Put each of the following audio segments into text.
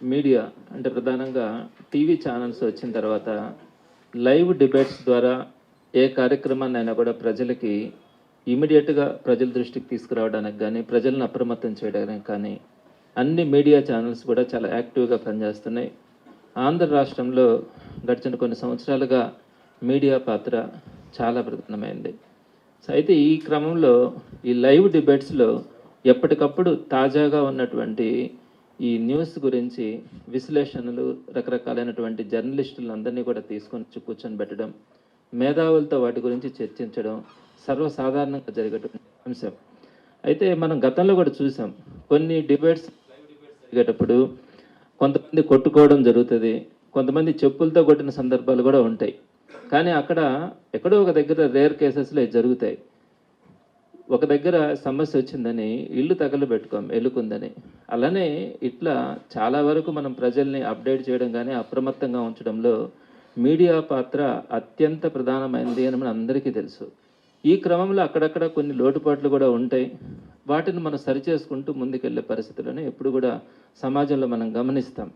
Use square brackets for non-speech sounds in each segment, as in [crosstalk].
Media అంటే ప్రధానంగా TV channels వచ్చిన తర్వాత లైవ్ డిబేట్స్ ద్వారా ఏ కార్యక్రమాన్ని అయినా కూడా ప్రజలకి ఇమీడియట్గా ప్రజల దృష్టికి తీసుకురావడానికి కానీ ప్రజలను అప్రమత్తం చేయడానికి కానీ అన్ని మీడియా ఛానల్స్ కూడా చాలా యాక్టివ్గా పనిచేస్తున్నాయి. ఆంధ్ర రాష్ట్రంలో గడిచిన కొన్ని సంవత్సరాలుగా మీడియా పాత్ర చాలా ప్రధానమైంది. అయితే ఈ క్రమంలో ఈ లైవ్ డిబేట్స్లో ఎప్పటికప్పుడు తాజాగా ఉన్నటువంటి ఈ న్యూస్ గురించి విశ్లేషణలు రకరకాలైనటువంటి జర్నలిస్టులను అందరినీ కూడా తీసుకొని కూర్చొని పెట్టడం మేధావులతో వాటి గురించి చర్చించడం సర్వసాధారణంగా జరిగేటువంటి అంశం. అయితే మనం గతంలో కూడా చూసాం కొన్ని డిబేట్స్ జరిగేటప్పుడు కొంతమంది కొట్టుకోవడం జరుగుతుంది కొంతమంది చెప్పులతో కొట్టిన సందర్భాలు కూడా ఉంటాయి. కానీ అక్కడ ఎక్కడో ఒక దగ్గర రేర్ కేసెస్లో జరుగుతాయి. ఒక దగ్గర సమస్య వచ్చిందని ఇల్లు తగలబెట్టుకోం ఎలుకుందని. అలానే ఇట్లా చాలా వరకు మనం ప్రజల్ని అప్డేట్ చేయడం కానీ అప్రమత్తంగా ఉంచడంలో మీడియా పాత్ర అత్యంత ప్రధానమైనది అని మన అందరికీ తెలుసు. ఈ క్రమంలో అక్కడక్కడ కొన్ని లోటుపాట్లు కూడా ఉంటాయి. వాటిని మనం సరిచేసుకుంటూ ముందుకెళ్ళే పరిస్థితులను ఎప్పుడు కూడా సమాజంలో మనం గమనిస్తాం.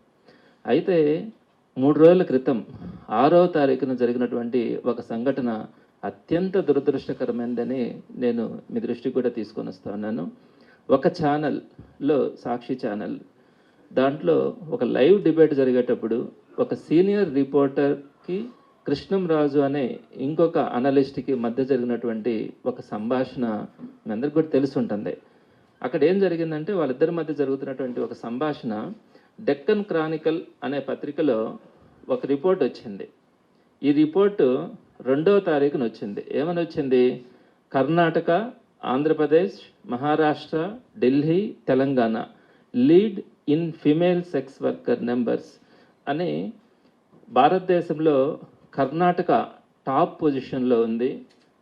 అయితే మూడు రోజుల క్రితం ఆరో తారీఖున జరిగినటువంటి ఒక సంఘటన అత్యంత దురదృష్టకరమైనదని నేను మీ దృష్టికి కూడా తీసుకొని వస్తున్నాను. ఒక ఛానల్లో సాక్షి ఛానల్ దాంట్లో ఒక లైవ్ డిబేట్ జరిగేటప్పుడు ఒక సీనియర్ రిపోర్టర్కి కృష్ణంరాజు అనే ఇంకొక అనలిస్ట్కి మధ్య జరిగినటువంటి ఒక సంభాషణ మీ అందరికి కూడా తెలిసి ఉంటుంది. అక్కడ ఏం జరిగిందంటే వాళ్ళిద్దరి మధ్య జరుగుతున్నటువంటి ఒక సంభాషణ డెక్కన్ క్రానికల్ అనే పత్రికలో ఒక రిపోర్ట్ వచ్చింది. ఈ రిపోర్టు రెండవ తారీఖున వచ్చింది. ఏమని వచ్చింది? Karnataka Andhra Pradesh Maharashtra Delhi Telangana. Lead in female sex worker numbers అని భారతదేశంలో కర్ణాటక టాప్ పొజిషన్లో ఉంది.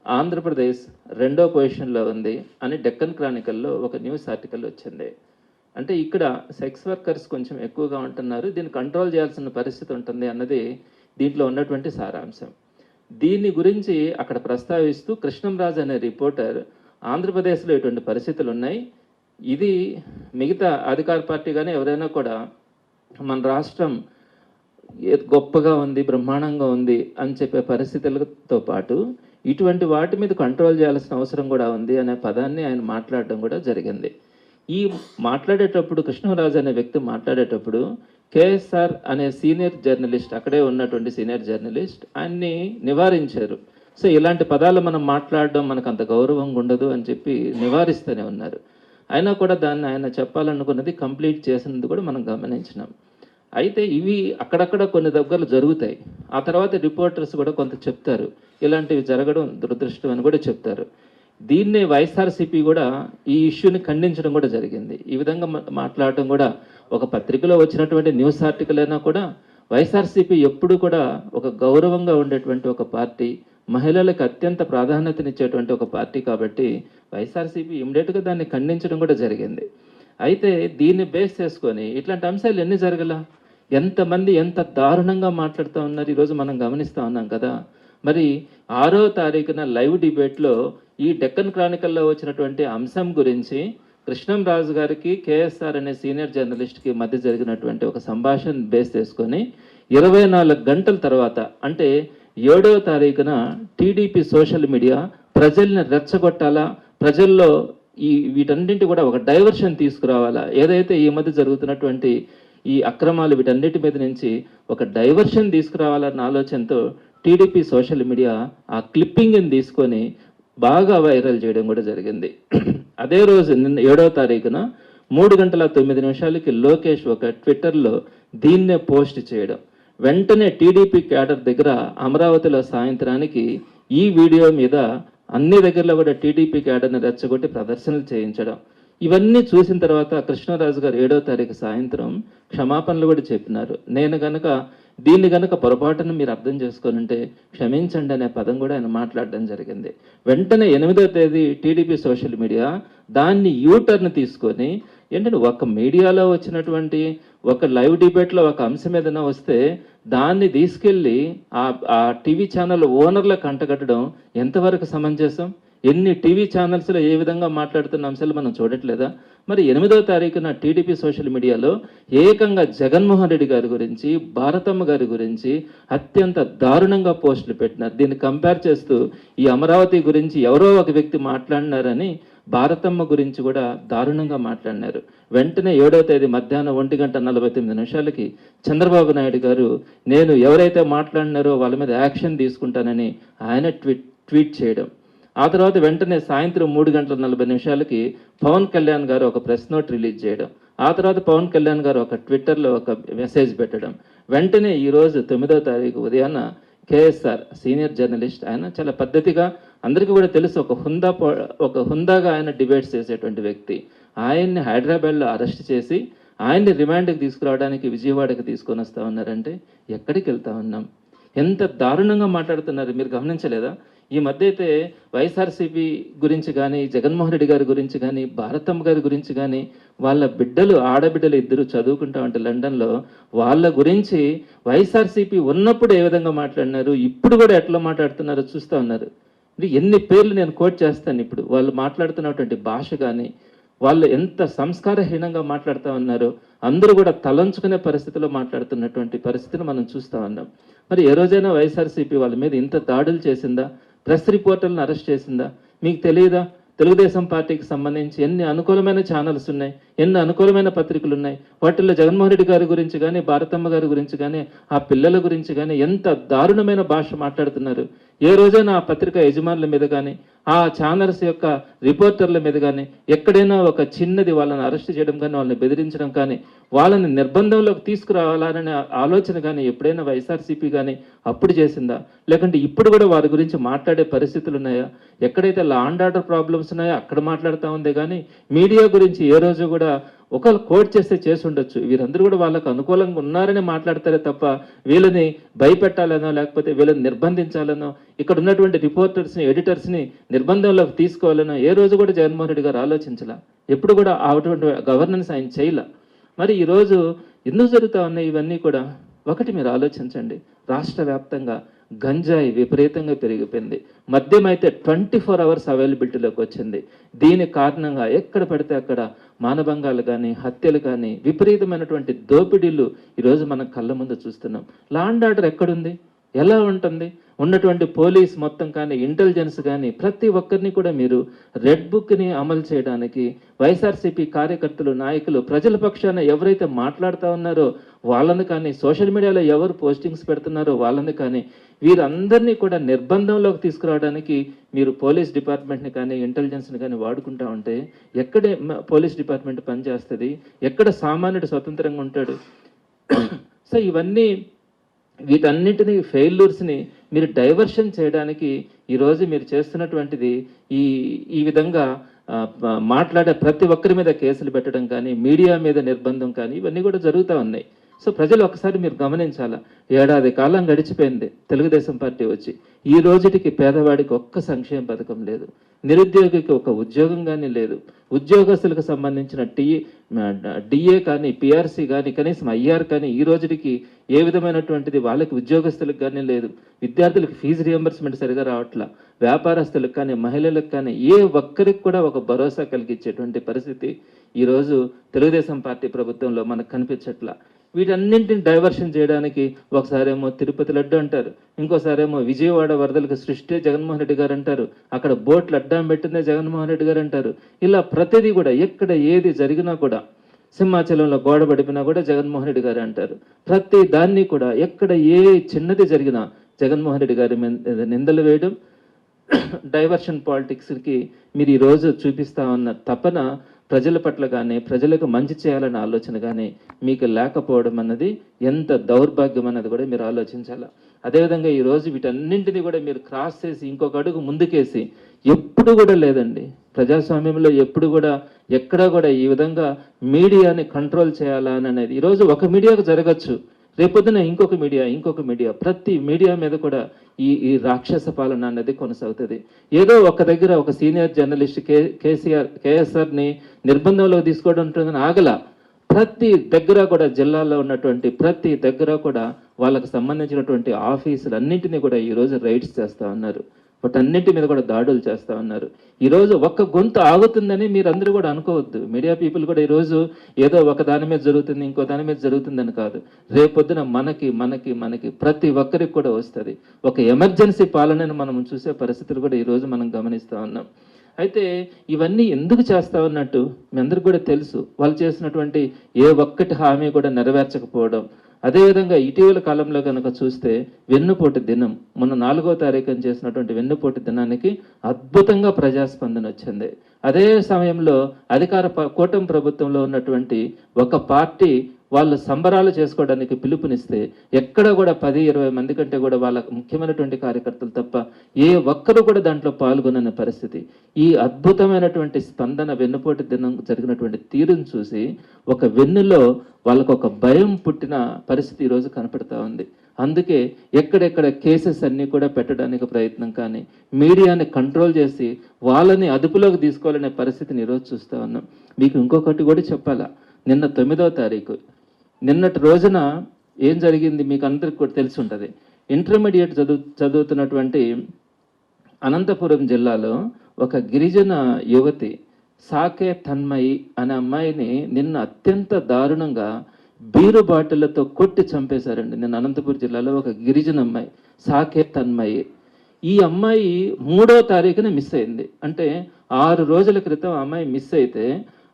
ఆంధ్రప్రదేశ్ రెండో పొజిషన్లో ఉంది అని డెక్కన్ క్రానికల్లో ఒక న్యూస్ ఆర్టికల్ వచ్చింది. అంటే ఇక్కడ సెక్స్ వర్కర్స్ కొంచెం ఎక్కువగా ఉంటున్నారు. దీన్ని కంట్రోల్ చేయాల్సిన పరిస్థితి ఉంటుంది అన్నది దీంట్లో ఉన్నటువంటి సారాంశం. దీని గురించి అక్కడ ప్రస్తావిస్తూ కృష్ణంరాజు అనే రిపోర్టర్ ఆంధ్రప్రదేశ్లో ఇటువంటి పరిస్థితులు ఉన్నాయి ఇది మిగతా అధికార పార్టీ కానీ ఎవరైనా కూడా మన రాష్ట్రం ఏ- గొప్పగా ఉంది బ్రహ్మాండంగా ఉంది అని చెప్పే పరిస్థితులతో పాటు ఇటువంటి వాటి మీద కంట్రోల్ చేయాల్సిన అవసరం కూడా ఉంది అనే పదాన్ని ఆయన మాట్లాడడం కూడా జరిగింది. ఈ మాట్లాడేటప్పుడు కృష్ణరాజు అనే వ్యక్తి మాట్లాడేటప్పుడు కేఎస్ఆర్ అనే సీనియర్ జర్నలిస్ట్ అక్కడే ఉన్నటువంటి సీనియర్ జర్నలిస్ట్ ఆయన్ని నివారించారు. సో ఇలాంటి పదాలు మనం మాట్లాడడం మనకు అంత గౌరవంగా ఉండదు అని చెప్పి నివారిస్తూనే ఉన్నారు. అయినా కూడా దాన్ని ఆయన చెప్పాలనుకున్నది కంప్లీట్ చేసినది కూడా మనం గమనించినాం. అయితే ఇవి అక్కడక్కడ కొన్ని దగ్గరలు జరుగుతాయి. ఆ తర్వాత రిపోర్టర్స్ కూడా కొంత చెప్తారు. ఇలాంటివి జరగడం దురదృష్టం అని కూడా చెప్తారు. దీన్నే వైఎస్ఆర్సీపీ కూడా ఈ ఇష్యూని ఖండించడం కూడా జరిగింది. ఈ విధంగా మా- మాట్లాడటం కూడా ఒక పత్రికలో వచ్చినటువంటి న్యూస్ ఆర్టికల్ అయినా కూడా వైఎస్ఆర్సీపీ ఎప్పుడు కూడా ఒక గౌరవంగా ఉండేటువంటి ఒక పార్టీ మహిళలకు అత్యంత ప్రాధాన్యతనిచ్చేటువంటి ఒక పార్టీ కాబట్టి వైఎస్ఆర్సీపీ ఇమ్మీడియట్గా దాన్ని ఖండించడం కూడా జరిగింది. అయితే దీన్ని బేస్ చేసుకొని ఇట్లాంటి అంశాలు ఎన్ని జరగల? ఎంతమంది ఎంత దారుణంగా మాట్లాడుతూ ఉన్నారు? ఈరోజు మనం గమనిస్తూ ఉన్నాం కదా. మరి ఆరో తారీఖున లైవ్ డిబేట్లో ఈ డెక్కన్ క్రానికల్లో వచ్చినటువంటి అంశం గురించి కృష్ణం రాజు గారికి కేఎస్ఆర్ అనే సీనియర్ జర్నలిస్ట్కి మధ్య జరిగినటువంటి ఒక సంభాషణ బేస్ చేసుకొని ఇరవై నాలుగు గంటల తర్వాత అంటే ఏడవ తారీఖున టీడీపీ సోషల్ మీడియా ప్రజల్ని రెచ్చగొట్టాలా? ప్రజల్లో ఈ వీటన్నింటి కూడా ఒక డైవర్షన్ తీసుకురావాలా? ఏదైతే ఈ మధ్య జరుగుతున్నటువంటి ఈ అక్రమాలు వీటన్నిటి మీద నుంచి ఒక డైవర్షన్ తీసుకురావాలన్న ఆలోచనతో టీడీపీ సోషల్ మీడియా ఆ క్లిప్పింగ్ని తీసుకొని బాగా వైరల్ చేయడం కూడా జరిగింది. [clears throat] అదే రోజు నిన్న ఏడవ తారీఖున మూడు గంటల తొమ్మిది నిమిషాలకి లోకేష్ ఒక ట్విట్టర్లో దీన్నే పోస్ట్ చేయడం. వెంటనే టీడీపీ క్యాడర్ దగ్గర అమరావతిలో సాయంత్రానికి ఈ వీడియో మీద అన్ని దగ్గరలో కూడా టీడీపీ క్యాడర్ని రెచ్చగొట్టి ప్రదర్శనలు చేయించడం. ఇవన్నీ చూసిన తర్వాత కృష్ణరాజు గారు ఏడో తారీఖు సాయంత్రం క్షమాపణలు కూడా చెప్పినారు. నేను గనక దీన్ని గనక పొరపాటును మీరు అర్థం చేసుకొనుంటే క్షమించండి అనే పదం కూడా ఆయన మాట్లాడడం జరిగింది. వెంటనే ఎనిమిదో తేదీ TDP social media U turn U turn తీసుకొని ఏంటంటే ఒక మీడియాలో వచ్చినటువంటి ఒక లైవ్ డిబేట్లో ఒక అంశం ఏదైనా వస్తే దాన్ని తీసుకెళ్ళి ఆ టీవీ ఛానల్ ఓనర్లకు అంటగట్టడం ఎంతవరకు సమంజసం? ఎన్ని టీవీ ఛానల్స్లో ఏ విధంగా మాట్లాడుతున్న అంశాలు మనం చూడట్లేదా? మరి ఎనిమిదో తారీఖున టీడీపీ సోషల్ మీడియాలో ఏకంగా జగన్మోహన్ రెడ్డి గారి గురించి భారతమ్మ గారి గురించి అత్యంత దారుణంగా పోస్టులు పెట్టినారు. దీన్ని కంపేర్ చేస్తూ ఈ అమరావతి గురించి ఎవరో ఒక వ్యక్తి మాట్లాడినారని భారతమ్మ గురించి కూడా దారుణంగా మాట్లాడినారు. వెంటనే ఏడో తేదీ మధ్యాహ్నం ఒంటి గంట నలభై తొమ్మిది నిమిషాలకి చంద్రబాబు నాయుడు గారు నేను ఎవరైతే మాట్లాడినారో వాళ్ళ మీద యాక్షన్ తీసుకుంటానని ఆయన ట్వీట్ ట్వీట్ చేయడం. ఆ తర్వాత వెంటనే సాయంత్రం మూడు గంటల నలభై నిమిషాలకి పవన్ కళ్యాణ్ గారు ఒక ప్రెస్ నోట్ రిలీజ్ చేయడం ఆ తర్వాత పవన్ కళ్యాణ్ గారు ఒక ట్విట్టర్లో ఒక మెసేజ్ పెట్టడం. వెంటనే ఈరోజు తొమ్మిదో తారీఖు ఉదయాన్న కేఎస్ఆర్ సీనియర్ జర్నలిస్ట్ ఆయన చాలా పద్ధతిగా అందరికీ కూడా తెలుసు ఒక హుందా పో- ఒక హుందాగా ఆయన డిబేట్స్ చేసేటువంటి వ్యక్తి. ఆయన్ని హైదరాబాద్లో అరెస్ట్ చేసి ఆయన్ని రిమాండ్కి తీసుకురావడానికి విజయవాడకి తీసుకొని వస్తా ఉన్నారంటే ఎక్కడికి వెళ్తా ఉన్నాం? ఎంత దారుణంగా మాట్లాడుతున్నారు మీరు గమనించలేదా? ఈ మధ్య అయితే వైఎస్ఆర్సీపీ గురించి కానీ జగన్మోహన్ రెడ్డి గారి గురించి కానీ భారతమ్మ గారి గురించి కానీ వాళ్ళ బిడ్డలు ఆడబిడ్డలు ఇద్దరు చదువుకుంటా ఉంటే లండన్లో వాళ్ళ గురించి వైఎస్ఆర్సీపీ ఉన్నప్పుడు ఏ విధంగా మాట్లాడినారు ఇప్పుడు కూడా ఎట్లా మాట్లాడుతున్నారో చూస్తూ ఉన్నారు. ఎన్ని పేర్లు నేను కోట్ చేస్తాను ఇప్పుడు. వాళ్ళు మాట్లాడుతున్నటువంటి భాష కానీ వాళ్ళు ఎంత సంస్కారహీనంగా మాట్లాడుతూ ఉన్నారో అందరూ కూడా తలంచుకునే పరిస్థితిలో మాట్లాడుతున్నటువంటి పరిస్థితిని మనం చూస్తూ ఉన్నాం. మరి ఏ రోజైనా వైఎస్ఆర్సీపీ వాళ్ళ మీద ఇంత దాడులు చేసిందా? ప్రెస్ రిపోర్టర్లను అరెస్ట్ చేసిందా? మీకు తెలియదా? తెలుగుదేశం పార్టీకి సంబంధించి ఎన్ని అనుకూలమైన ఛానల్స్ ఉన్నాయి? ఎన్ని అనుకూలమైన పత్రికలు ఉన్నాయి వాటిల్లో జగన్మోహన్ రెడ్డి గారి గురించి కానీ భారతమ్మ గారి గురించి కానీ ఆ పిల్లల గురించి కానీ ఎంత దారుణమైన భాష మాట్లాడుతున్నారు? ఏ రోజైనా ఆ పత్రిక యజమానుల మీద కానీ ఆ ఛానల్స్ యొక్క రిపోర్టర్ల మీద కానీ ఎక్కడైనా ఒక చిన్నది వాళ్ళని అరెస్ట్ చేయడం కానీ వాళ్ళని బెదిరించడం కానీ వాళ్ళని నిర్బంధంలోకి తీసుకురావాలనే ఆలోచన కానీ ఎప్పుడైనా వైఎస్ఆర్సీపీ కానీ అప్పుడు చేసిందా? లేకుంటే ఇప్పుడు కూడా వారి గురించి మాట్లాడే పరిస్థితులు ఉన్నాయా? ఎక్కడైతే లా అండ్ ఆర్డర్ ప్రాబ్లమ్స్ ఉన్నాయో అక్కడ మాట్లాడుతూ ఉంది కానీ మీడియా గురించి ఏ రోజు కూడా ఒకవేళ కోట్ చేస్తే చేసి ఉండొచ్చు. వీరందరూ కూడా వాళ్ళకు అనుకూలంగా ఉన్నారని మాట్లాడతారే తప్ప వీళ్ళని భయపెట్టాలనో లేకపోతే వీళ్ళని నిర్బంధించాలనో ఇక్కడ ఉన్నటువంటి రిపోర్టర్స్ని ఎడిటర్స్ని నిర్బంధంలోకి తీసుకోవాలనో ఏ రోజు కూడా జగన్మోహన్ రెడ్డి గారు ఆలోచించాల. ఎప్పుడు కూడా అటువంటి గవర్నెన్స్ ఆయన చేయలే. మరి ఈరోజు ఎందుకు జరుగుతూ ఉన్నాయి ఇవన్నీ కూడా. ఒకటి మీరు ఆలోచించండి. రాష్ట్ర వ్యాప్తంగా గంజాయి విపరీతంగా పెరిగిపోయింది. మద్యం అయితే ట్వంటీ ఫోర్ అవర్స్ అవైలబిలిటీలోకి వచ్చింది. దీని కారణంగా ఎక్కడ పడితే అక్కడ మానభంగాలు కానీ హత్యలు కానీ విపరీతమైనటువంటి దోపిడీలు ఈరోజు మనం కళ్ళ ముందు చూస్తున్నాం. లాండ్ ఆర్డర్ ఎక్కడుంది? ఎలా ఉంటుంది? ఉన్నటువంటి పోలీస్ మొత్తం కానీ ఇంటెలిజెన్స్ కానీ ప్రతి ఒక్కరిని కూడా మీరు రెడ్ బుక్ని అమలు చేయడానికి వైఎస్ఆర్సీపీ కార్యకర్తలు నాయకులు ప్రజల పక్షాన ఎవరైతే మాట్లాడుతూ ఉన్నారో వాళ్ళని కానీ సోషల్ మీడియాలో ఎవరు పోస్టింగ్స్ పెడుతున్నారో వాళ్ళని కానీ వీరందరినీ కూడా నిర్బంధంలోకి తీసుకురావడానికి మీరు పోలీస్ డిపార్ట్మెంట్ని కానీ ఇంటెలిజెన్స్ని కానీ వాడుకుంటా ఉంటే ఎక్కడే పోలీస్ డిపార్ట్మెంట్ పనిచేస్తుంది? ఎక్కడ సామాన్యుడు స్వతంత్రంగా ఉంటాడు? సో ఇవన్నీ వీటన్నిటిని ఫెయిల్యూర్స్ని మీరు డైవర్షన్ చేయడానికి ఈరోజు మీరు చేస్తున్నటువంటిది ఈ ఈ విధంగా మాట్లాడే ప్రతి ఒక్కరి మీద కేసులు పెట్టడం కానీ మీడియా మీద నిర్బంధం కానీ ఇవన్నీ కూడా జరుగుతూ ఉన్నాయి. సో ప్రజలు ఒకసారి మీరు గమనించాలా? ఏడాది కాలం గడిచిపోయింది తెలుగుదేశం పార్టీ వచ్చి. ఈ రోజుటికి పేదవాడికి ఒక్క సంక్షేమ పథకం లేదు. నిరుద్యోగికి ఒక ఉద్యోగం కానీ లేదు. ఉద్యోగస్తులకు సంబంధించిన టీ డిఏ కానీ పిఆర్సీ కానీ కనీసం ఐఆర్ కానీ ఈ రోజుకి ఏ విధమైనటువంటిది వాళ్ళకి ఉద్యోగస్తులకు కానీ లేదు. విద్యార్థులకు ఫీజు రియంబర్స్మెంట్ సరిగా రావట్లా. వ్యాపారస్తులకు కానీ మహిళలకు కానీ ఏ ఒక్కరికి కూడా ఒక భరోసా కలిగించేటువంటి పరిస్థితి ఈరోజు తెలుగుదేశం పార్టీ ప్రభుత్వంలో మనకు కనిపించట్లా. వీటన్నింటిని డైవర్షన్ చేయడానికి ఒకసారేమో తిరుపతి లడ్డు అంటారు ఇంకోసారేమో విజయవాడ వరదలకు సృష్టి జగన్మోహన్ రెడ్డి గారు అంటారు అక్కడ బోట్లు అడ్డం పెట్టిందే జగన్మోహన్ రెడ్డి గారు అంటారు. ఇలా ప్రతిదీ కూడా ఎక్కడ ఏది జరిగినా కూడా సింహాచలంలో గోడ పడిపినా కూడా జగన్మోహన్ రెడ్డి గారు అంటారు. ప్రతి దాన్ని కూడా ఎక్కడ ఏ చిన్నది జరిగినా జగన్మోహన్ రెడ్డి గారి మీద నిందలు వేయడం [clears throat] డైవర్షన్ పాలిటిక్స్కి మీరు ఈరోజు చూపిస్తా ఉన్న తపన ప్రజల పట్ల కానీ ప్రజలకు మంచి చేయాలనే ఆలోచన కానీ మీకు లేకపోవడం అన్నది ఎంత దౌర్భాగ్యం అన్నది కూడా మీరు ఆలోచించాలి? అదేవిధంగా ఈరోజు వీటన్నింటినీ కూడా మీరు క్రాస్ చేసి ఇంకొక అడుగు ముందుకేసి ఎప్పుడు కూడా లేదండి. ప్రజాస్వామ్యంలో ఎప్పుడు కూడా ఎక్కడా కూడా ఈ విధంగా మీడియాని కంట్రోల్ చేయాలా అని అనేది ఈరోజు ఒక మీడియాకు జరగచ్చు. రేపొద్దున ఇంకొక మీడియా ఇంకొక మీడియా ప్రతి మీడియా మీద కూడా ఈ ఈ రాక్షస పాలన అనేది కొనసాగుతుంది. ఏదో ఒక దగ్గర ఒక సీనియర్ జర్నలిస్ట్ కే కేసీఆర్ కేఎస్ఆర్ని నిర్బంధంలో తీసుకోవడం ఉంటుందని ఆగల ప్రతి దగ్గర కూడా జిల్లాలో ఉన్నటువంటి ప్రతి దగ్గర కూడా వాళ్ళకు సంబంధించినటువంటి ఆఫీసులు అన్నింటినీ కూడా ఈరోజు రైడ్స్ చేస్తూ ఉన్నారు. వాటన్నిటి మీద కూడా దాడులు చేస్తా ఉన్నారు. ఈరోజు ఒక్క గొంతు ఆగుతుందని మీరందరూ కూడా అనుకోవద్దు. మీడియా పీపుల్ కూడా ఈరోజు ఏదో ఒక దాని మీద జరుగుతుంది ఇంకో దాని మీద జరుగుతుందని కాదు. రేపొద్దున మనకి మనకి మనకి ప్రతి ఒక్కరికి కూడా వస్తుంది. ఒక ఎమర్జెన్సీ పాలనను మనం చూసే పరిస్థితులు కూడా ఈరోజు మనం గమనిస్తూ ఉన్నాం. అయితే ఇవన్నీ ఎందుకు చేస్తా ఉన్నట్టు మీ అందరికి కూడా తెలుసు. వాళ్ళు చేసినటువంటి ఏ ఒక్కటి హామీ కూడా నెరవేర్చకపోవడం అదేవిధంగా ఇటీవల కాలంలో కనుక చూస్తే వెన్నుపోటు దినం మొన్న నాలుగో తారీఖున చేసినటువంటి వెన్నుపోటు దినానికి అద్భుతంగా ప్రజాస్పందన వచ్చింది. అదే సమయంలో అధికార ప- కూటమి ప్రభుత్వంలో ఉన్నటువంటి ఒక పార్టీ వాళ్ళు సంబరాలు చేసుకోవడానికి పిలుపునిస్తే ఎక్కడ కూడా పది ఇరవై మంది కంటే కూడా వాళ్ళ ముఖ్యమైనటువంటి కార్యకర్తలు తప్ప ఏ ఒక్కరు కూడా దాంట్లో పాల్గొనని పరిస్థితి. ఈ అద్భుతమైనటువంటి స్పందన వెన్నుపోటు దినం జరిగినటువంటి తీరును చూసి ఒక వెన్నులో వాళ్ళకు ఒక భయం పుట్టిన పరిస్థితి ఈరోజు కనపడతా ఉంది. అందుకే ఎక్కడెక్కడ కేసెస్ అన్నీ కూడా పెట్టడానికి ప్రయత్నం కానీ మీడియాని కంట్రోల్ చేసి వాళ్ళని అదుపులోకి తీసుకోవాలనే పరిస్థితిని ఈరోజు చూస్తూ ఉన్నాం. మీకు ఇంకొకటి కూడా చెప్పాలా? నిన్న తొమ్మిదవ తారీఖు నిన్నటి రోజున ఏం జరిగింది మీకు అందరికి కూడా తెలిసి ఉంటుంది ఇంటర్మీడియట్ చదువు చదువుతున్నటువంటి అనంతపురం జిల్లాలో ఒక గిరిజన యువతి సాకే తన్మయి అనే అమ్మాయిని నిన్న అత్యంత దారుణంగా బీరు బాటిళ్ళతో కొట్టి చంపేశారండి. నిన్న అనంతపురం జిల్లాలో ఒక గిరిజన అమ్మాయి సాకే తన్మయి. ఈ అమ్మాయి మూడో తారీఖున మిస్ అయింది. అంటే ఆరు రోజుల క్రితం ఆ అమ్మాయి మిస్ అయితే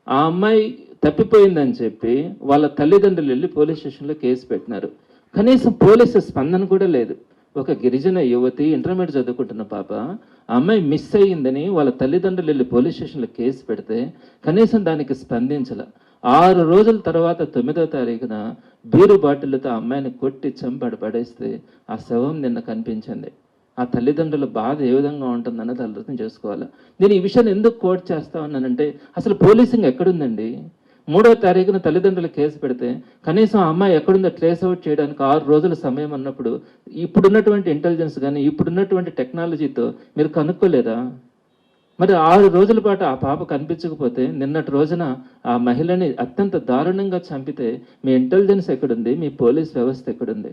ఆ అమ్మాయి తప్పిపోయిందని చెప్పి వాళ్ళ తల్లిదండ్రులు వెళ్ళి పోలీస్ స్టేషన్లో కేసు పెట్టినారు. కనీసం పోలీసు స్పందన కూడా లేదు. ఒక గిరిజన యువతి ఇంటర్మీడియట్ చదువుకుంటున్న పాప అమ్మాయి మిస్ అయ్యిందని వాళ్ళ తల్లిదండ్రులు వెళ్ళి పోలీస్ స్టేషన్లో కేసు పెడితే కనీసం దానికి స్పందించాల. ఆరు రోజుల తర్వాత తొమ్మిదో తారీఖున బీరు బాటిళ్ళతో అమ్మాయిని కొట్టి చంపడి పడేస్తే ఆ శవం నిన్న కనిపించింది. ఆ తల్లిదండ్రుల బాధ ఏ విధంగా ఉంటుందన్నది అర్థం చేసుకోవాలి. నేను ఈ విషయాన్ని ఎందుకు కోట్ చేస్తా ఉన్నానంటే అసలు పోలీసింగ్ ఎక్కడుందండి? మూడో తారీఖున తల్లిదండ్రులు కేసు పెడితే కనీసం ఆ అమ్మాయి ఎక్కడుందో ట్రేస్ అవుట్ చేయడానికి ఆరు రోజుల సమయం అన్నప్పుడు ఇప్పుడున్నటువంటి ఇంటెలిజెన్స్ కానీ ఇప్పుడున్నటువంటి టెక్నాలజీతో మీరు కనుక్కోలేదా? మరి ఆరు రోజుల పాటు ఆ పాప కనిపించకపోతే నిన్నటి రోజున ఆ మహిళని అత్యంత దారుణంగా చంపితే మీ ఇంటెలిజెన్స్ ఎక్కడుంది? మీ పోలీస్ వ్యవస్థ ఎక్కడుంది?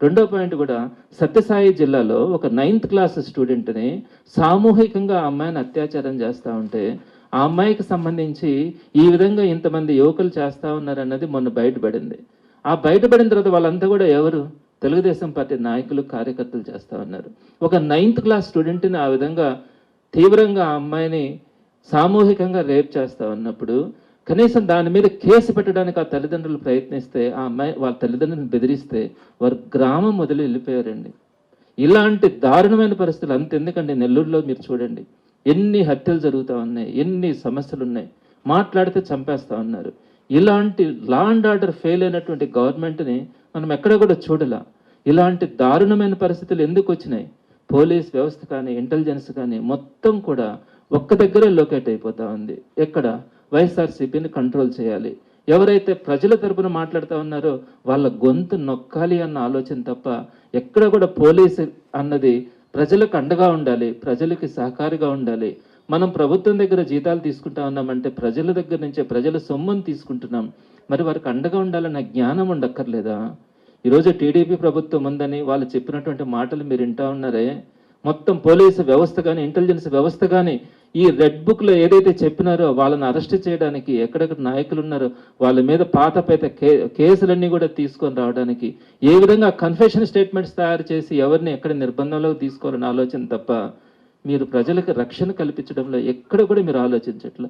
రెండో పాయింట్ కూడా సత్యసాయి జిల్లాలో ఒక నైన్త్ క్లాస్ స్టూడెంట్ని సామూహికంగా అమ్మాయిని అత్యాచారం చేస్తూ ఉంటే ఆ అమ్మాయికి సంబంధించి ఈ విధంగా ఇంతమంది యువకులు చేస్తూ ఉన్నారన్నది మొన్న బయటపడింది. ఆ బయటపడిన తర్వాత వాళ్ళంతా కూడా ఎవరు? తెలుగుదేశం పార్టీ నాయకులు కార్యకర్తలు చేస్తూ ఉన్నారు. ఒక నైన్త్ క్లాస్ స్టూడెంట్ని ఆ విధంగా తీవ్రంగా ఆ అమ్మాయిని సామూహికంగా రేప్ చేస్తా ఉన్నప్పుడు కనీసం దాని మీద కేసు పెట్టడానికి ఆ తల్లిదండ్రులు ప్రయత్నిస్తే ఆ అమ్మాయి వాళ్ళ తల్లిదండ్రులను బెదిరిస్తే వారు గ్రామం వదిలి వెళ్ళిపోయారండి. ఇలాంటి దారుణమైన పరిస్థితులు అంత ఎందుకండి నెల్లూరులో మీరు చూడండి. ఎన్ని హత్యలు జరుగుతూ ఉన్నాయి ఎన్ని సమస్యలు ఉన్నాయి మాట్లాడితే చంపేస్తా ఉన్నారు. ఇలాంటి లా అండ్ ఆర్డర్ ఫెయిల్ అయినటువంటి గవర్నమెంట్ని మనం ఎక్కడ కూడా చూడలా. ఇలాంటి దారుణమైన పరిస్థితులు ఎందుకు వచ్చినాయి? పోలీస్ వ్యవస్థ కానీ ఇంటెలిజెన్స్ కానీ మొత్తం కూడా ఒక్క దగ్గరే లొకేట్ అయిపోతూ ఉంది. ఎక్కడ? వైఎస్ఆర్సీపీని కంట్రోల్ చేయాలి. ఎవరైతే ప్రజల తరపున మాట్లాడుతూ ఉన్నారో వాళ్ళ గొంతు నొక్కాలి అన్న ఆలోచన తప్ప ఎక్కడ కూడా పోలీసు అన్నది ప్రజలకు అండగా ఉండాలి ప్రజలకి సహకారిగా ఉండాలి. మనం ప్రభుత్వం దగ్గర జీతాలు తీసుకుంటా ఉన్నామంటే ప్రజల దగ్గర నుంచే ప్రజల సొమ్మును తీసుకుంటున్నాం. మరి వారికి అండగా ఉండాలన్న జ్ఞానం ఉండక్కర్లేదా? ఈరోజు టీడీపీ ప్రభుత్వం ఉందని వాళ్ళు చెప్పినటువంటి మాటలు మీరు వింటా ఉన్నారే. మొత్తం పోలీసు వ్యవస్థ కానీ ఇంటెలిజెన్స్ వ్యవస్థ కానీ ఈ రెడ్ బుక్లో ఏదైతే చెప్పినారో వాళ్ళని అరెస్ట్ చేయడానికి ఎక్కడెక్కడ నాయకులు ఉన్నారో వాళ్ళ మీద పాత పేత కే కేసులన్నీ కూడా తీసుకొని రావడానికి ఏ విధంగా కన్ఫెషన్ స్టేట్మెంట్స్ తయారు చేసి ఎవరిని ఎక్కడ నిర్బంధంలోకి తీసుకోవాలని ఆలోచన తప్ప మీరు ప్రజలకు రక్షణ కల్పించడంలో ఎక్కడ కూడా మీరు ఆలోచించట్ల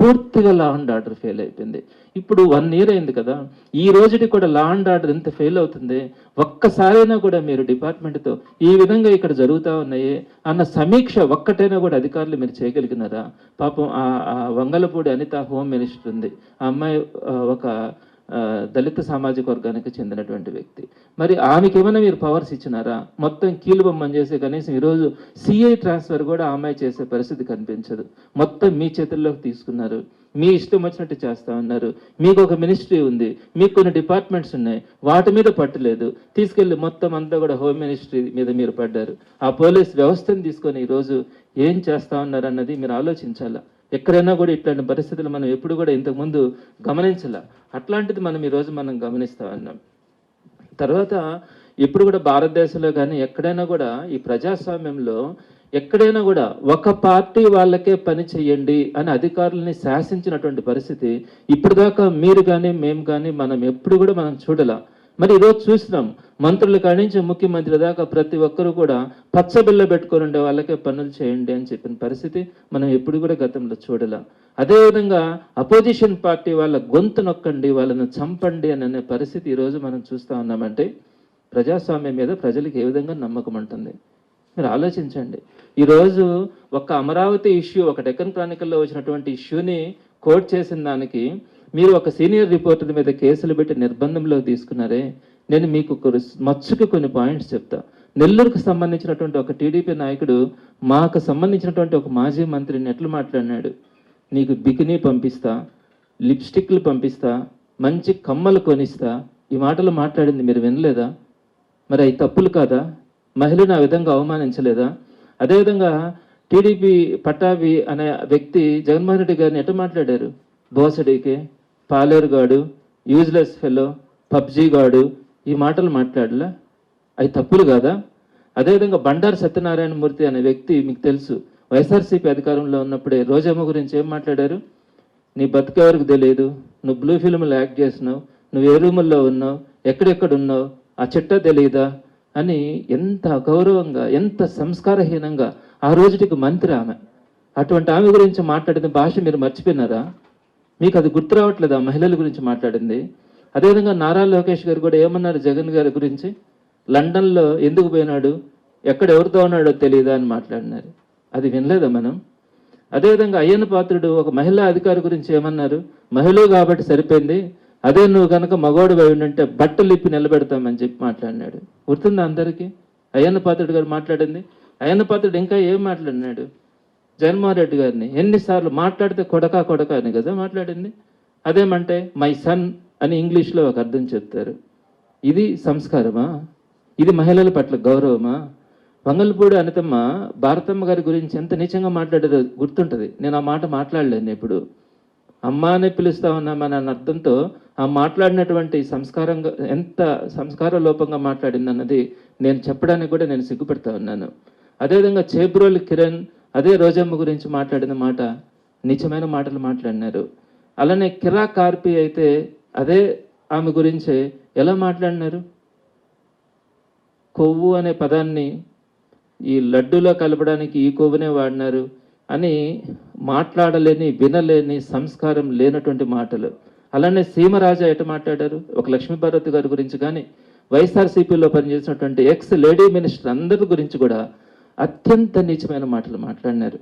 పూర్తిగా లా అండ్ ఆర్డర్ ఫెయిల్ అయిపోయింది. ఇప్పుడు వన్ ఇయర్ అయింది కదా ఈ రోజుకి కూడా లా అండ్ ఆర్డర్ ఎంత ఫెయిల్ అవుతుంది. ఒక్కసారైనా కూడా మీరు డిపార్ట్మెంట్తో ఈ విధంగా ఇక్కడ జరుగుతూ ఉన్నాయి అన్న సమీక్ష ఒక్కటైనా కూడా అధికారులు మీరు చేయగలిగినారా? పాపం ఆ వంగలపూడి అనిత హోమ్ మినిస్టర్ ఉంది. ఆ అమ్మాయి ఒక దళిత సామాజిక వర్గానికి చెందినటువంటి వ్యక్తి. మరి ఆమెకి ఏమైనా మీరు పవర్స్ ఇచ్చినారా? మొత్తం కీలు బొమ్మని చేసి కనీసం ఈరోజు సిఐ ట్రాన్స్ఫర్ కూడా ఆమె చేసే పరిస్థితి కనిపించదు. మొత్తం మీ చేతుల్లోకి తీసుకున్నారు. మీ ఇష్టం వచ్చినట్టు చేస్తా ఉన్నారు. మీకు ఒక మినిస్ట్రీ ఉంది. మీకు కొన్ని డిపార్ట్మెంట్స్ ఉన్నాయి. వాటి మీద పట్టలేదు. తీసుకెళ్ళి మొత్తం అంతా కూడా హోమ్ మినిస్ట్రీ మీద మీరు పడ్డారు. ఆ పోలీస్ వ్యవస్థను తీసుకొని ఈరోజు ఏం చేస్తా ఉన్నారు అన్నది మీరు ఆలోచించాలా? ఎక్కడైనా కూడా ఇట్లాంటి పరిస్థితులు మనం ఎప్పుడు కూడా ఇంతకుముందు గమనించాల. అట్లాంటిది మనం ఈరోజు మనం గమనిస్తా ఉన్నాం. తర్వాత ఇప్పుడు కూడా భారతదేశంలో కానీ ఎక్కడైనా కూడా ఈ ప్రజాస్వామ్యంలో ఎక్కడైనా కూడా ఒక పార్టీ వాళ్ళకే పని చేయండి అని అధికారులని శాసించినటువంటి పరిస్థితి ఇప్పటిదాకా మీరు కానీ మేము కానీ మనం ఎప్పుడు కూడా మనం చూడలా. మరి ఈరోజు చూసినాం మంత్రుల కాడి నుంచి ముఖ్యమంత్రి దాకా ప్రతి ఒక్కరు కూడా పచ్చబిల్ల పెట్టుకొని ఉండే వాళ్ళకే పనులు చేయండి అని చెప్పిన పరిస్థితి మనం ఎప్పుడు కూడా గతంలో చూడలా. అదేవిధంగా అపోజిషన్ పార్టీ వాళ్ళ గొంతు నొక్కండి వాళ్ళని చంపండి అని అనే పరిస్థితి ఈరోజు మనం చూస్తా ఉన్నామంటే ప్రజాస్వామ్యం మీద ప్రజలకు ఏ విధంగా నమ్మకం ఉంటుంది? మీరు ఆలోచించండి. ఈరోజు ఒక అమరావతి ఇష్యూ ఒక డెక్కన్ క్రానికల్లో వచ్చినటువంటి ఇష్యూని కోట్ చేసిన దానికి మీరు ఒక సీనియర్ రిపోర్టర్ మీద కేసులు పెట్టి నిర్బంధంలో తీసుకున్నారే నేను మీకు కొన్ని మచ్చుకు కొన్ని పాయింట్స్ చెప్తా. నెల్లూరుకు సంబంధించినటువంటి ఒక టీడీపీ నాయకుడు మాకు సంబంధించినటువంటి ఒక మాజీ మంత్రిని ఎట్లా మాట్లాడినాడు? నీకు బికినీ పంపిస్తా లిప్స్టిక్లు పంపిస్తా మంచి కమ్మలు కొనిస్తా ఈ మాటలు మాట్లాడింది మీరు వినలేదా? మరి అవి తప్పులు కాదా? మహిళను ఆ విధంగా అవమానించలేదా? అదేవిధంగా టీడీపీ పట్టాభి అనే వ్యక్తి జగన్మోహన్ రెడ్డి గారిని ఎట్లా మాట్లాడారు? బోసడికే? పాలేరుగాడు యూజ్లెస్ ఫెలో పబ్జీ గాడు ఈ మాటలు మాట్లాడలా? అవి తప్పులు కాదా? అదేవిధంగా బండారు సత్యనారాయణ మూర్తి అనే వ్యక్తి మీకు తెలుసు. వైఎస్ఆర్సీపీ అధికారంలో ఉన్నప్పుడే రోజమ్మ గురించి ఏం మాట్లాడారు? నీ బతుకెవరికి తెలియదు? నువ్వు బ్లూ ఫిల్మ్లో యాక్ట్ చేసినావు. నువ్వు ఏ రూముల్లో ఉన్నావు? ఎక్కడెక్కడ ఉన్నావు ఆ చిట్ట తెలియదా అని ఎంత అగౌరవంగా ఎంత సంస్కారహీనంగా ఆ రోజుటికి మంత్రి ఆమె. అటువంటి ఆమె గురించి మాట్లాడిన భాష మీరు మర్చిపోయినారా? మీకు అది గుర్తు రావట్లేదా మహిళల గురించి మాట్లాడింది. అదేవిధంగా నారా లోకేష్ గారు కూడా ఏమన్నారు జగన్ గారి గురించి? లండన్లో ఎందుకు పోయినాడు? ఎక్కడ ఎవరితో ఉన్నాడో తెలియదా అని మాట్లాడినారు. అది వినలేదా మనం? అదేవిధంగా అయ్యన్న పాత్రుడు ఒక మహిళా అధికారి గురించి ఏమన్నారు? మహిళ కాబట్టి సరిపోయింది. అదే నువ్వు కనుక మగవాడు ఉంటే బట్టలు ఇప్పి నిలబెడతామని చెప్పి మాట్లాడినాడు. గుర్తుందా అందరికీ? అయ్యన్న పాత్రుడు గారు మాట్లాడింది. అయ్యన్న పాత్రుడు ఇంకా ఏం మాట్లాడినాడు? జగన్మోహన్ రెడ్డి గారిని ఎన్నిసార్లు మాట్లాడితే కొడక కొడక అని కదా మాట్లాడింది? అదేమంటే మై సన్ అని ఇంగ్లీష్లో ఒక అర్థం చెప్తారు. ఇది సంస్కారమా? ఇది మహిళల పట్ల గౌరవమా? వంగల్పూడి అనితమ్మ భారతమ్మ గారి గురించి ఎంత నీచంగా మాట్లాడేదో గుర్తుంటుంది. నేను ఆ మాట మాట్లాడలేను ఇప్పుడు అమ్మ అని పిలుస్తా ఉన్నామని అన్న అర్థంతో ఆ మాట్లాడినటువంటి సంస్కారంగా ఎంత సంస్కార లోపంగా మాట్లాడింది అన్నది నేను చెప్పడానికి కూడా నేను సిగ్గుపడతా ఉన్నాను. అదేవిధంగా చేబ్రోలు కిరణ్ అదే రోజమ్మ గురించి మాట్లాడిన మాట నిజమైన మాటలు మాట్లాడినారు. అలానే కిరా కార్పి అయితే అదే ఆమె గురించే ఎలా మాట్లాడినారు? కొవ్వు అనే పదాన్ని ఈ లడ్డూలో కలపడానికి ఈ కొవ్వునే వాడినారు అని మాట్లాడలేని వినలేని సంస్కారం లేనటువంటి మాటలు. అలానే సీమరాజా ఎట మాట్లాడారు? ఒక లక్ష్మీభారతి గారి గురించి కానీ వైఎస్ఆర్సీపీలో పనిచేసినటువంటి ఎక్స్ లేడీ మినిస్టర్ అందరి గురించి కూడా అత్యంత నీచమైన మాటలు మాట్లాడినారు.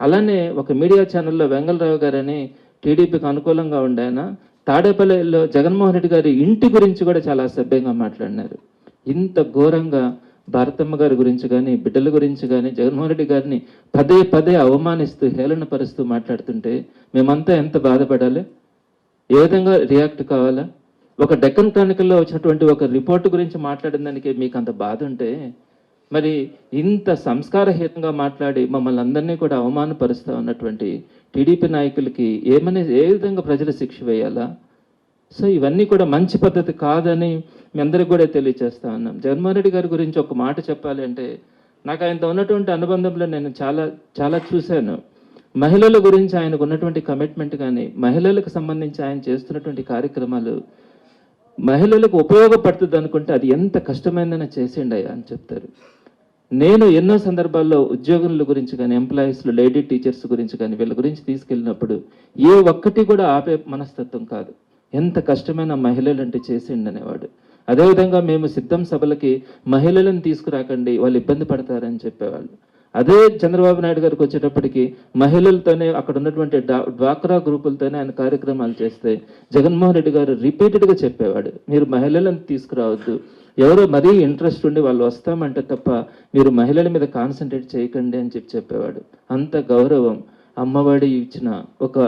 అలానే ఒక మీడియా ఛానల్లో వెంగళరావు గారని టీడీపీకి అనుకూలంగా ఉండాయన తాడేపల్లిలో జగన్మోహన్ రెడ్డి గారి ఇంటి గురించి కూడా చాలా అసభ్యంగా మాట్లాడినారు. ఇంత ఘోరంగా భారతమ్మ గారి గురించి కానీ బిడ్డల గురించి కానీ జగన్మోహన్ రెడ్డి గారిని పదే పదే అవమానిస్తూ హేళన పరుస్తూ మాట్లాడుతుంటే మేమంతా ఎంత బాధపడాలి? ఏ విధంగా రియాక్ట్ కావాలా? ఒక డెక్కన్ క్రానికల్లో వచ్చినటువంటి ఒక రిపోర్ట్ గురించి మాట్లాడిన దానికి మీకు అంత బాధ ఉంటే మరి ఇంత సంస్కారహీనంగా మాట్లాడి మమ్మల్ని అందరినీ కూడా అవమానపరుస్తూ ఉన్నటువంటి టీడీపీ నాయకులకి ఏమని ఏ విధంగా ప్రజలు శిక్ష వేయాలా? సో ఇవన్నీ కూడా మంచి పద్ధతి కాదని మీ అందరికి కూడా తెలియజేస్తా ఉన్నాం. జగన్మోహన్ రెడ్డి గారి గురించి ఒక మాట చెప్పాలి అంటే నాకు ఆయనతో ఉన్నటువంటి అనుబంధంలో నేను చాలా చాలా చూశాను. మహిళల గురించి ఆయనకు ఉన్నటువంటి కమిట్మెంట్ కానీ మహిళలకు సంబంధించి ఆయన చేస్తున్నటువంటి కార్యక్రమాలు మహిళలకు ఉపయోగపడుతుంది అనుకుంటే అది ఎంత కష్టమైందని చేసిండయ్యా అని చెప్తారు. నేను ఎన్నో సందర్భాల్లో ఉద్యోగుల గురించి కానీ ఎంప్లాయీస్లు లేడీ టీచర్స్ గురించి కానీ వీళ్ళ గురించి తీసుకెళ్ళినప్పుడు ఏ ఒక్కటి కూడా ఆపే మనస్తత్వం కాదు. ఎంత కష్టమైన మహిళలు అంటే చేసిండు అనేవాడు. అదేవిధంగా మేము సిద్ధం సభలకి మహిళలను తీసుకురాకండి వాళ్ళు ఇబ్బంది పడతారని చెప్పేవాళ్ళు. అదే చంద్రబాబు నాయుడు గారికి వచ్చేటప్పటికి మహిళలతోనే అక్కడ ఉన్నటువంటి డా- డ్వాక్రా గ్రూపులతోనే ఆయన కార్యక్రమాలు చేస్తే జగన్మోహన్ రెడ్డి గారు రిపీటెడ్గా చెప్పేవాడు మీరు మహిళలను తీసుకురావద్దు ఎవరో మరీ ఇంట్రెస్ట్ ఉండి వాళ్ళు వస్తామంటే తప్ప మీరు మహిళల మీద కాన్సన్ట్రేట్ చేయకండి అని చెప్పి చెప్పేవాడు. అంత గౌరవం అమ్మఒడి ఇచ్చిన ఒక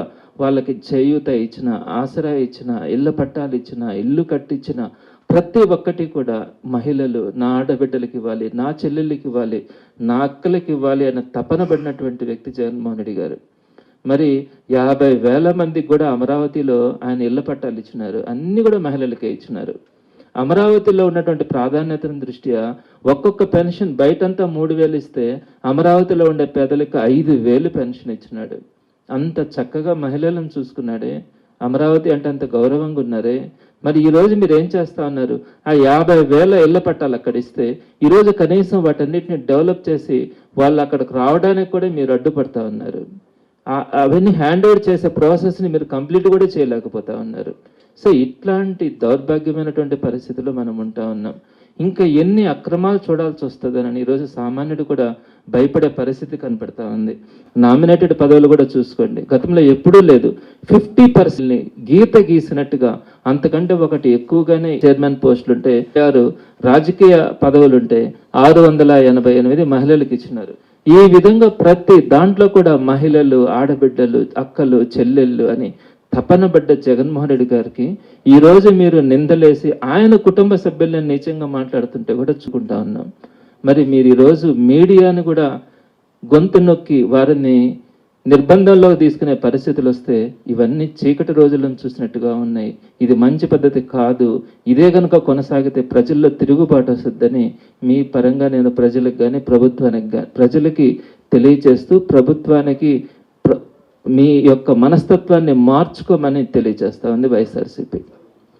వాళ్ళకి చేయూత ఇచ్చిన ఆసరా ఇచ్చిన ఇళ్ళ పట్టాలు ఇచ్చిన ఇల్లు కట్టించిన ప్రతి ఒక్కటి కూడా మహిళలు నా ఆడబిడ్డలకి ఇవ్వాలి నా చెల్లెళ్ళకి ఇవ్వాలి నా అక్కలకి ఇవ్వాలి అన్న తపన పడినటువంటి వ్యక్తి జగన్మోహన్ రెడ్డి గారు. మరి యాభై వేల మందికి కూడా అమరావతిలో ఆయన ఇళ్ళ పట్టాలు ఇచ్చినారు. అన్నీ కూడా మహిళలకే ఇచ్చినారు. అమరావతిలో ఉన్నటువంటి ప్రాధాన్యతను దృష్ట్యా ఒక్కొక్క పెన్షన్ బయటంతా మూడు వేలు ఇస్తే అమరావతిలో ఉండే పేదలకు ఐదు వేలు పెన్షన్ ఇచ్చినాడు. అంత చక్కగా మహిళలను చూసుకున్నాడే. అమరావతి అంటే అంత గౌరవంగా ఉన్నారే. మరి ఈ రోజు మీరు ఏం చేస్తా ఉన్నారు? ఆ యాభై వేల ఇళ్ళ పట్టాలు అక్కడ ఇస్తే ఈ రోజు కనీసం వాటన్నిటిని డెవలప్ చేసి వాళ్ళు అక్కడికి రావడానికి కూడా మీరు అడ్డుపడతా ఉన్నారు. అవన్నీ హ్యాండ్ ఓవర్ చేసే ప్రాసెస్ని మీరు కంప్లీట్ కూడా చేయలేకపోతా ఉన్నారు. సో ఇట్లాంటి దౌర్భాగ్యమైనటువంటి పరిస్థితుల్లో మనం ఉంటా ఉన్నాం. ఇంకా ఎన్ని అక్రమాలు చూడాల్సి వస్తుందని ఈరోజు సామాన్యుడు కూడా భయపడే పరిస్థితి కనపడతా ఉంది. నామినేటెడ్ పదవులు కూడా చూసుకోండి. గతంలో ఎప్పుడూ లేదు. ఫిఫ్టీ పర్సెంట్ని గీత గీసినట్టుగా అంతకంటే ఒకటి ఎక్కువగానే చైర్మన్ పోస్టులు ఉంటే ఆరు రాజకీయ పదవులు ఉంటే ఆరు వందల ఎనభై ఎనిమిది మహిళలకు ఇచ్చినారు. ఈ విధంగా ప్రతి దాంట్లో కూడా మహిళలు ఆడబిడ్డలు అక్కలు చెల్లెళ్ళు అని తపనబడ్డ జగన్మోహన్ రెడ్డి గారికి ఈరోజు మీరు నిందలేసి ఆయన కుటుంబ సభ్యులను నీచంగా మాట్లాడుతుంటే కూడా చూకుంటా ఉన్నాం. మరి మీరు ఈరోజు మీడియాను కూడా గొంతు నొక్కి వారిని నిర్బంధంలోకి తీసుకునే పరిస్థితులు వస్తే ఇవన్నీ చీకటి రోజులను చూసినట్టుగా ఉన్నాయి. ఇది మంచి పద్ధతి కాదు. ఇదే కనుక కొనసాగితే ప్రజల్లో తిరుగుబాటు వస్తుందని మీ పరంగా నేను ప్రజలకు కానీ ప్రభుత్వానికి కానీ ప్రజలకి తెలియజేస్తూ ప్రభుత్వానికి మీ యొక్క మనస్తత్వాన్ని మార్చుకోమని తెలియజేస్తా ఉంది వైఎస్ఆర్సీపీ.